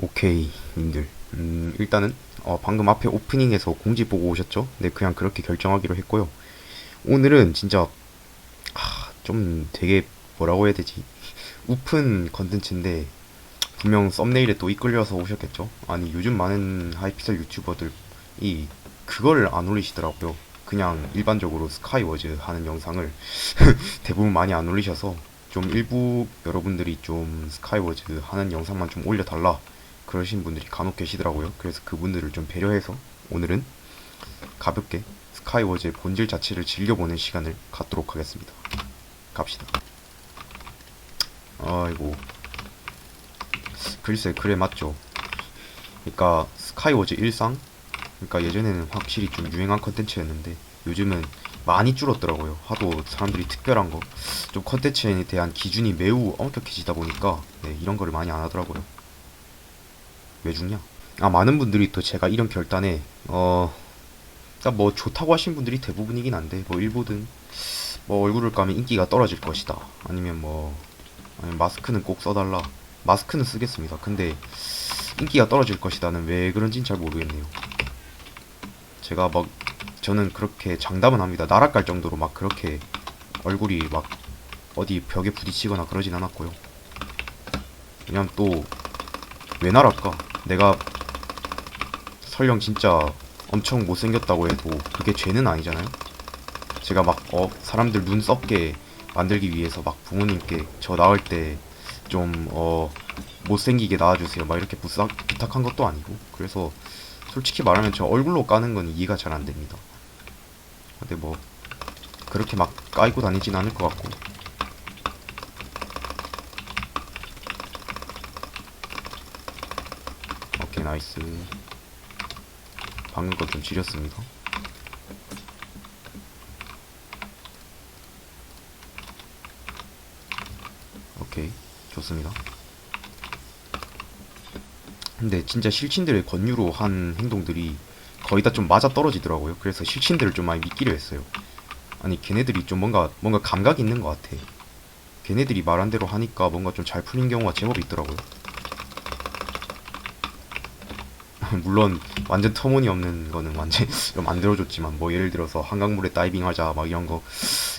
오케이 님들. 음, 일단은 어, 방금 앞에 오프닝에서 공지 보고 오셨죠? 네 그냥 그렇게 결정하기로 했고요. 오늘은 진짜 하, 좀 되게 뭐라고 해야 되지? 우픈 컨텐츠인데 분명 썸네일에 또 이끌려서 오셨겠죠? 아니 요즘 많은 하이피셀 유튜버들이 그거를 안 올리시더라고요. 그냥 일반적으로 스카이워즈 하는 영상을 대부분 많이 안 올리셔서 좀 일부 여러분들이 좀 스카이워즈 하는 영상만 좀 올려달라 그러신 분들이 간혹 계시더라고요. 그래서 그분들을 좀 배려해서 오늘은 가볍게 스카이워즈의 본질 자체를 즐겨보는 시간을 갖도록 하겠습니다. 갑시다. 아이고. 글쎄, 그래, 맞죠. 그러니까 스카이워즈 일상? 그러니까 예전에는 확실히 좀 유행한 컨텐츠였는데 요즘은 많이 줄었더라고요. 하도 사람들이 특별한 거, 좀 컨텐츠에 대한 기준이 매우 엄격해지다 보니까 네, 이런 거를 많이 안 하더라고요. 왜 죽냐? 아 많은 분들이 또 제가 이런 결단에 어, 그러니까 뭐 좋다고 하신 분들이 대부분이긴 한데 뭐 일부든 뭐 얼굴을 까면 인기가 떨어질 것이다. 아니면 뭐 아니면 마스크는 꼭 써달라. 마스크는 쓰겠습니다. 근데 인기가 떨어질 것이다는 왜 그런진 잘 모르겠네요. 제가 막 저는 그렇게 장담은 합니다. 나락갈 정도로 막 그렇게 얼굴이 막 어디 벽에 부딪히거나 그러진 않았고요. 왜냐면 또왜 나랄까? 내가 설령 진짜 엄청 못생겼다고 해도 그게 죄는 아니잖아요? 제가 막, 어, 사람들 눈 썩게 만들기 위해서 막 부모님께 저 나올 때 좀, 어, 못생기게 나와주세요. 막 이렇게 부탁, 부탁한 것도 아니고. 그래서 솔직히 말하면 저 얼굴로 까는 건 이해가 잘 안 됩니다. 근데 뭐, 그렇게 막 까이고 다니진 않을 것 같고. 오케이 나이스. 방금 거 좀 지렸습니다. 오케이 좋습니다. 근데 진짜 실친들의 권유로 한 행동들이 거의 다 좀 맞아 떨어지더라고요. 그래서 실친들을 좀 많이 믿기로 했어요. 아니 걔네들이 좀 뭔가 뭔가 감각이 있는 것 같아. 걔네들이 말한 대로 하니까 뭔가 좀 잘 풀린 경우가 제법 있더라고요 물론 완전 터무니없는 거는 완전 좀 만들어줬지만 뭐 예를 들어서 한강물에 다이빙하자 막 이런 거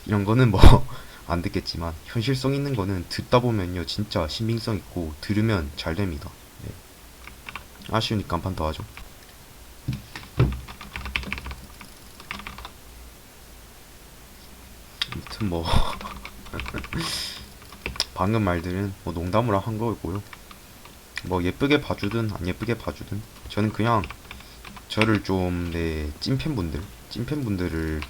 이런 거는 뭐 안 듣겠지만 현실성 있는 거는 듣다 보면요 진짜 신빙성 있고 들으면 잘 됩니다. 네. 아쉬우니까 한 판 더 하죠. 아무튼 뭐 방금 말들은 뭐 농담으로 한 거고요. 뭐 예쁘게 봐주든 안 예쁘게 봐주든 저는 그냥 저를 좀내 찐팬분들 찐팬분들을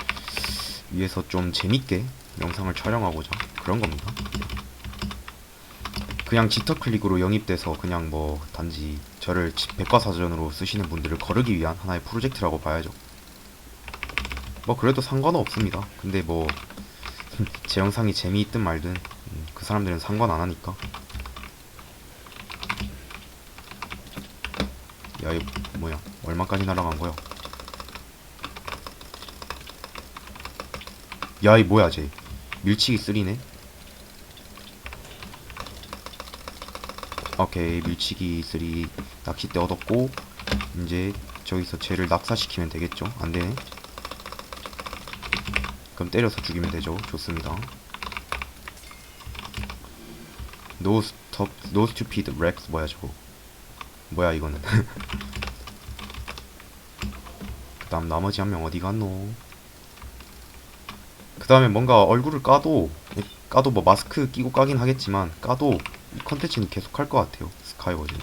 위해서 좀 재밌게 영상을 촬영하고자 그런 겁니다. 그냥 지터클릭으로 영입돼서 그냥 뭐 단지 저를 지- 백과사전으로 쓰시는 분들을 거르기 위한 하나의 프로젝트라고 봐야죠. 뭐 그래도 상관은 없습니다. 근데 뭐 제 영상이 재미있든 말든 음, 그 사람들은 상관 안 하니까 야, 이 뭐야? 얼마까지 날아간 거야? 야, 이 뭐야, 쟤? 밀치기 쓰리네? 오케이, 밀치기 쓰리 낚싯대 얻었고, 이제 저기서 쟤를 낙사시키면 되겠죠? 안 되네? 그럼 때려서 죽이면 되죠. 좋습니다. No stupid Rex 뭐야 저거? 뭐야 이거는? 그 다음 나머지 한 명 어디 갔노? 그 다음에 뭔가 얼굴을 까도 까도 뭐 마스크 끼고 까긴 하겠지만 까도 이 컨텐츠는 계속 할 것 같아요 스카이워즈.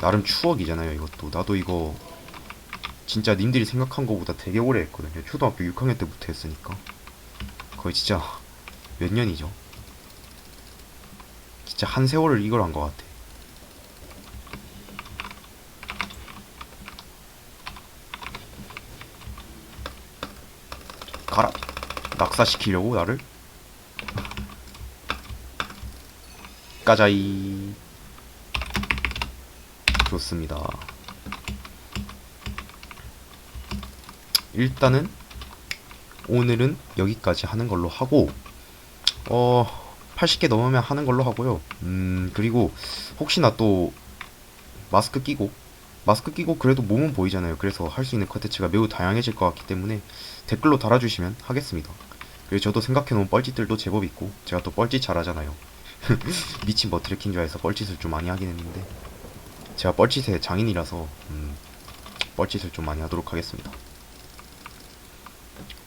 나름 추억이잖아요 이것도. 나도 이거 진짜 님들이 생각한 거보다 되게 오래 했거든요. 초등학교 6학년 때부터 했으니까. 거의 진짜 몇 년이죠? 진짜 한 세월을 이걸 한 것 같아 가라. 낙사시키려고 나를? 까자이. 좋습니다. 일단은 오늘은 여기까지 하는 걸로 하고 어 80개 넘으면 하는 걸로 하고요. 음 그리고 혹시나 또 마스크 끼고 마스크 끼고 그래도 몸은 보이잖아요. 그래서 할 수 있는 컨텐츠가 매우 다양해질 것 같기 때문에 댓글로 달아주시면 하겠습니다. 그리고 저도 생각해놓은 뻘짓들도 제법 있고 제가 또 뻘짓 잘하잖아요. 미친 버트레킹 좋아해서 뻘짓을 좀 많이 하긴 했는데 제가 뻘짓의 장인이라서 음, 뻘짓을 좀 많이 하도록 하겠습니다.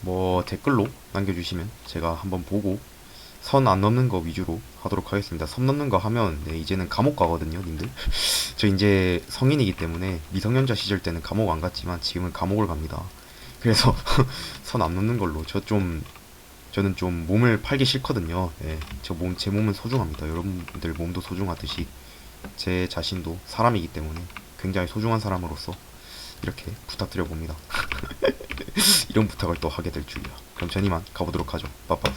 뭐 댓글로 남겨주시면 제가 한번 보고 선 안 넘는 거 위주로 하도록 하겠습니다. 선 넘는 거 하면 네, 이제는 감옥 가거든요, 님들. 저 이제 성인이기 때문에 미성년자 시절 때는 감옥 안 갔지만 지금은 감옥을 갑니다. 그래서 선 안 넘는 걸로 저 좀 저는 좀 몸을 팔기 싫거든요. 예, 저 몸, 제 몸은 소중합니다. 여러분들 몸도 소중하듯이 제 자신도 사람이기 때문에 굉장히 소중한 사람으로서 이렇게 부탁드려 봅니다. 이런 부탁을 또 하게 될 줄이야. 그럼 전 이만 가보도록 하죠. 빠빠.